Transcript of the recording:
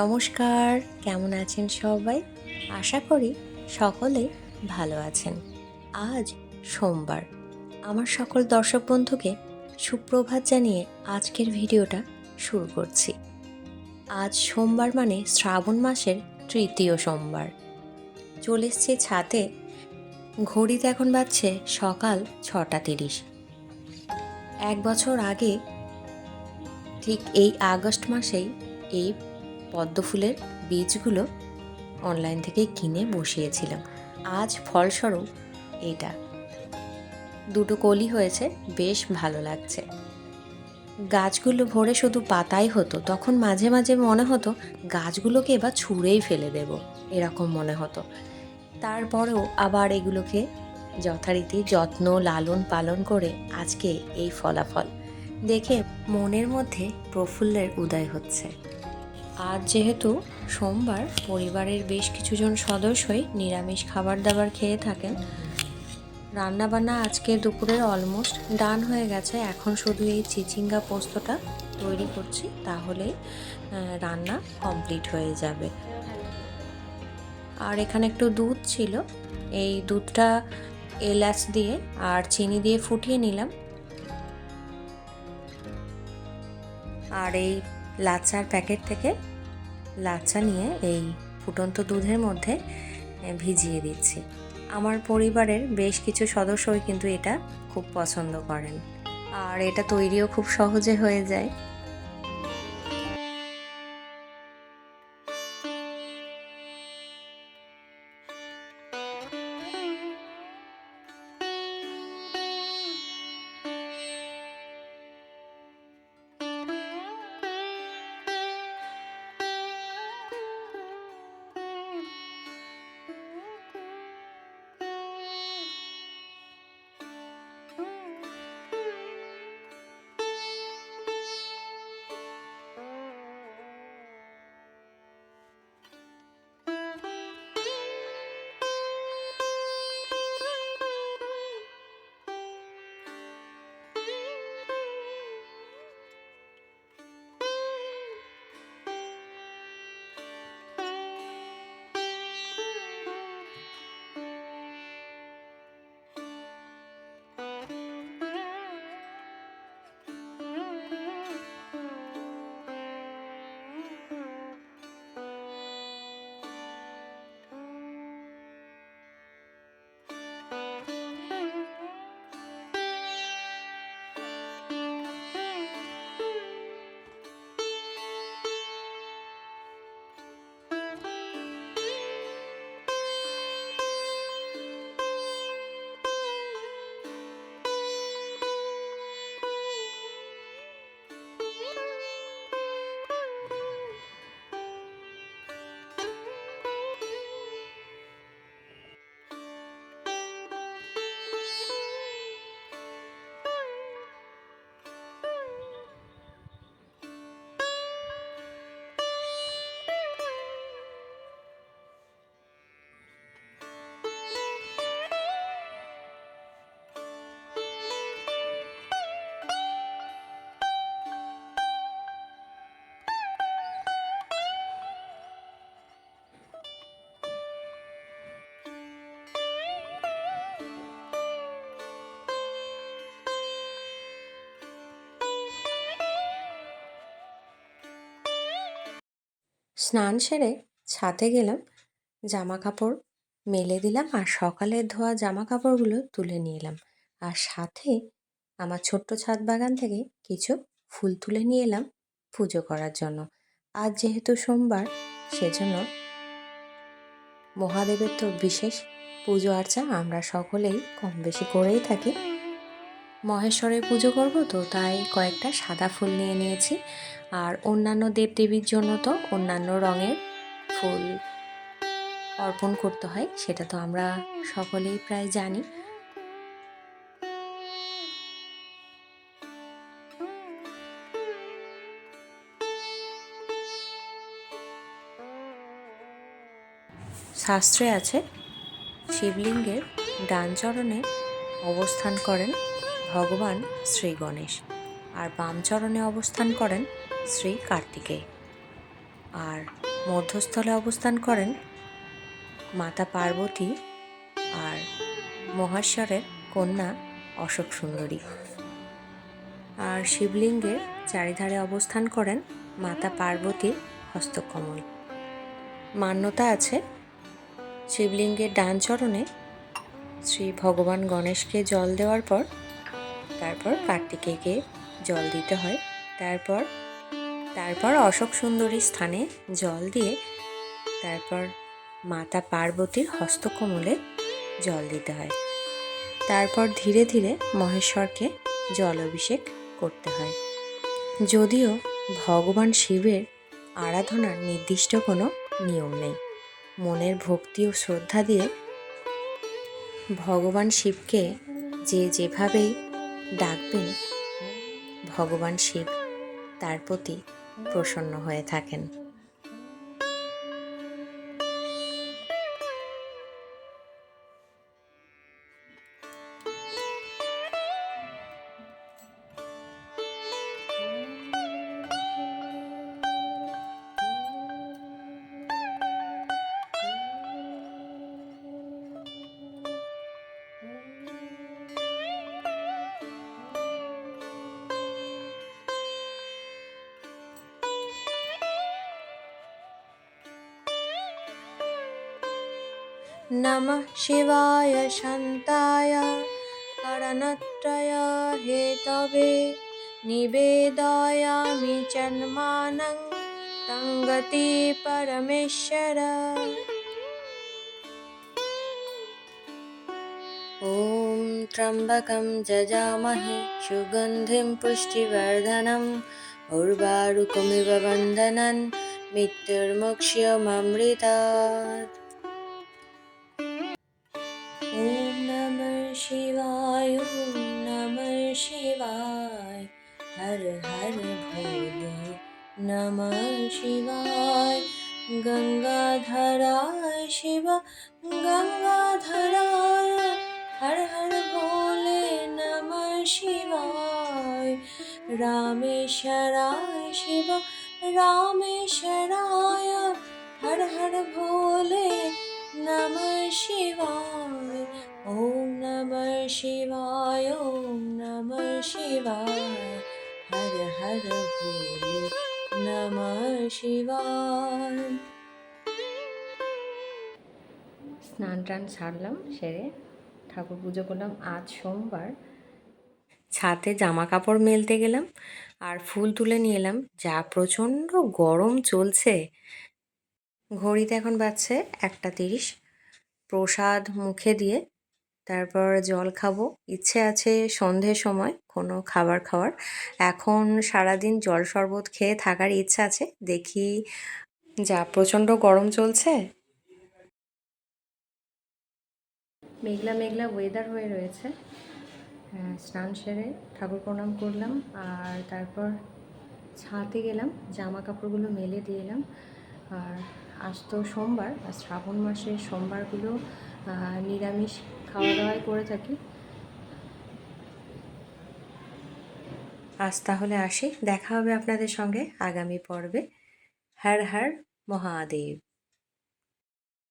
নমস্কার, কেমন আছেন সবাই? আশা করি সকলে ভালো আছেন। আজ সোমবার। আমার সকল দর্শক বন্ধুকে সুপ্রভাত জানিয়ে আজকের ভিডিওটা শুরু করছি। আজ সোমবার মানে শ্রাবণ মাসের তৃতীয় সোমবার। চলে এসছে ছাতে, ঘড়িতে এখন বাজছে সকাল ছটা তিরিশ। এক বছর আগে, ঠিক এই আগস্ট মাসেই এই পদ্ম ফুলের বীজগুলো অনলাইন থেকে কিনে বসিয়েছিলাম। আজ ফলস্বরূপ এটা। দুটো কলি হয়েছে, বেশ ভালো লাগছে। গাছগুলো ভরে শুধু পাতাই হতো, তখন মাঝে মাঝে মনে হতো গাছগুলোকে এবার ছুঁড়েই ফেলে দেব, এরকম মনে হতো। তারপরেও আবার এগুলোকে যথারীতি যত্ন, লালন পালন করে আজকে এই ফলাফল। দেখে মনের মধ্যে প্রফুল্লের উদয় হচ্ছে। আজ যেহেতু সোমবার, পরিবারের বেশ কিছুজন সদস্যই নিরামিষ খাবার দাবার খেয়ে থাকেন। রান্নাবান্না আজকে দুপুরের অলমোস্ট ডান হয়ে গেছে। এখন শুধু এই চিচিঙ্গা পোস্তটা তৈরি করছি, তাহলেই রান্না কমপ্লিট হয়ে যাবে। আর এখানে একটু দুধ ছিল। এই দুধটা এলাচ দিয়ে আর চিনি দিয়ে ফুটিয়ে নিলাম। আর এই লাচ্চার প্যাকেট থেকে লাচ্ছা নিয়ে এই ফুটন্ত দুধের মধ্যে ভিজিয়ে দিচ্ছি। আমার পরিবারের বেশ কিছু সদস্যই কিন্তু এটা খুব পছন্দ করেন। আর এটা তৈরিও খুব সহজে হয়ে যায়। স্নান সেরে ছাতে গেলাম জামা কাপড় মেলে দিলাম আর সকালে ধোয়া জামা কাপড়গুলো তুলে নিয়ে এলাম। আর সাথে আমার ছোট্ট ছাদ বাগান থেকে কিছু ফুল তুলে নিয়ে এলাম পুজো করার জন্য। আজ যেহেতু সোমবার, সেজন্য মহাদেবের তো বিশেষ পুজো আর্চা আমরা সকলেই কম বেশি করেই থাকি। মহেশ্বরের পুজো করব তো, তাই কয়েকটা সাদা ফুল নিয়ে নিয়েছি। আর অন্যান্য দেবদেবীর জন্য তো অন্যান্য রঙের ফুল অর্পণ করতে হয়, সেটা তো আমরা সকলেই প্রায় জানি। শাস্ত্রে আছে, শিবলিঙ্গের ডান চরণে অবস্থান করেন ভগবান শ্রী গণেশ আর বামচরণে অবস্থান করেন শ্রী কার্তিকেয়। আর মধ্যস্থলে অবস্থান করেন মাতা পার্বতী আর মহেশ্বরের কন্যা অশোক সুন্দরী। আর শিবলিঙ্গের চারিধারে অবস্থান করেন মাতা পার্বতীর হস্তকমল। মান্যতা আছে শিবলিঙ্গের ডান চরণে শ্রী ভগবান গণেশকে জল দেওয়ার পর তারপর কার্তিকেয়কে জল দিতে হয়। তারপর তারপর অশোক সুন্দরী স্থানে জল দিয়ে তারপর মাতা পার্বতীর হস্তকমলে জল দিতে হয়। তারপর ধীরে ধীরে মহেশ্বরকে জল অভিষেক করতে হয়। যদিও ভগবান শিবের আরাধনার নির্দিষ্ট কোনো নিয়ম নেই। মনের ভক্তি ও শ্রদ্ধা দিয়ে ভগবান শিবকে যে যেভাবেই ডাকবেন। ভগবান শিব তার প্রতি প্রসন্ন হয়ে থাকেন। नमः शिवाय शान्ताय करणत्रय हेतवे निवेदयामि जन्मानं तङ्गति परमेश्वर ॐ त्र्यम्बकं जजामहे सुगन्धिं पुष्टिवर्धनम् उर्वारुकमिव वन्दनं मृत्युर्मुक्ष्यममृतात् नमः शिवाय गङ्गाधराय शिव गङ्गाधराय हर हर भोले नमः शिवाय रामेश्वराय शिव रामेश्वराय हर हर भोले नमः शिवाय ॐ नमः शिवाय ॐ नमः शिवाय हर हर भोले নম শিবায় স্নান টান সারলাম, সেরে ঠাকুর পুজো করলাম। আজ সোমবার ছাতে জামা কাপড় মেলতে গেলাম আর ফুল তুলে নিয়ে এলাম। যা প্রচণ্ড গরম চলছে। ঘড়িতে এখন বাজছে একটা তিরিশ। প্রসাদ মুখে দিয়ে তারপর জল খাব। ইচ্ছে আছে সন্ধ্যের সময় কোনো খাবার খাওয়ার। এখন সারাদিন জল শরবত খেয়ে থাকার ইচ্ছা আছে। দেখি যা প্রচণ্ড গরম চলছে। মেঘলা মেঘলা ওয়েদার হয়ে রয়েছে। হ্যাঁ, স্নান সেরে ঠাকুর প্রণাম করলাম আর তারপর ছাতে গেলাম। জামা কাপড়গুলো মেলে দিয়ে এলাম। আর আজ তো সোমবার আর শ্রাবণ মাসের সোমবারগুলো নিরামিষ খাওয়া দাওয়াই করে থাকি। আজ তাহলে আসি। দেখা হবে আপনাদের সঙ্গে আগামী পর্বে। হর হর মহাদেব।